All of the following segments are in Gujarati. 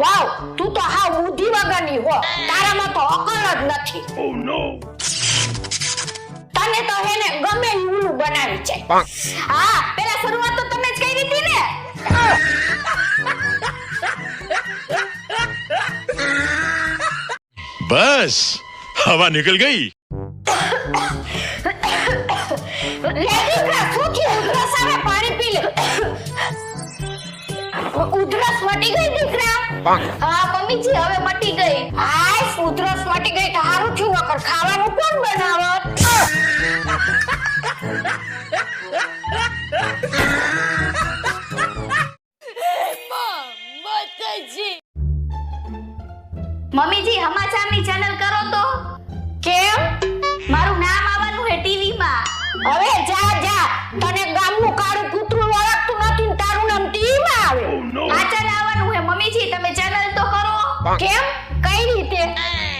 વાવ તું તો હાવ બુદ્ધિ વગરની હો. તારામાં તો અકલ જ નથી. તને તો હે ને ગમે ઈ બનાવી જાય. હા પેલા શરૂઆત તો તમે જ કરી હતી ને. બસ હવા નીકળ ગઈ. ઉધરસ આવે પાણી પી લે. ઉધરસ મટી ગઈ દીકરા. હા મમ્મીજી હવે મટી ગઈ. હાય ઉધરસ મટી ગઈ તો હારું થયું નકર ખાવાનું કોણ બનાવત? મમ્મીજી સમાચારની ચેનલ કરો તો. કેમ? મારું નામ આવવાનું હે ટીવી માં હવે જા જા. તને ગામનું કેમ? કઈ રીતે?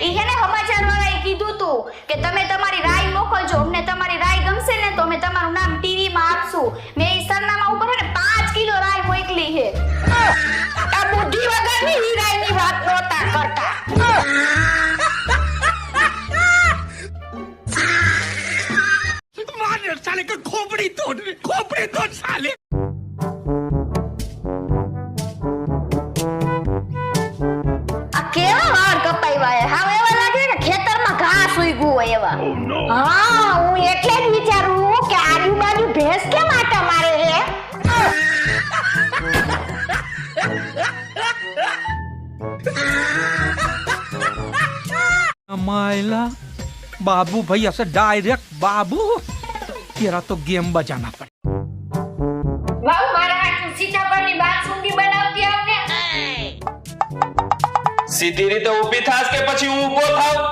ઈ ને સમાચાર વાળાએ કીધું તું કે તમે તમારી રાય મોકલજો અમને તમારી રાય ગમશે ને તો અમે તમારું નામ ટીવી માં આપશું. મેં ઈ સરનામા ઉપર ને 5 કિલો રાય મોકલી હે. આ બુદ્ધિ વગરની ની વાત નોતા કરતા. આ હોય એવા હા હું એટલે જ વિચારું કે આજુબાજુ ભેંસ કેમ આટા મારે છે मायला बाबू भाई ऐसे डायरेक्ट बाबू तेरा तो गेम बजाना पड़ेगा સીધી રીતે ઊભી થાસ કે પછી હું ઊભો થાવ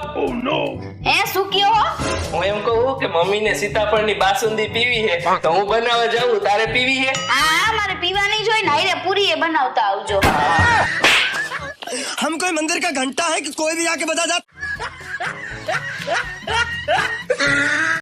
હે શું કયો હો હું એમ કહું કે મમ્મીને સીતાફળની બાસુંદી પીવી હે તો હું બનાવવા જાઉં તારે પીવી હે આ મારે પીવા નહીં જોઈ ને હાઈરે પૂરી એ બનાવતા આવજો हम कोई मंदिर का घंटा है कि कोई भी आके बता जा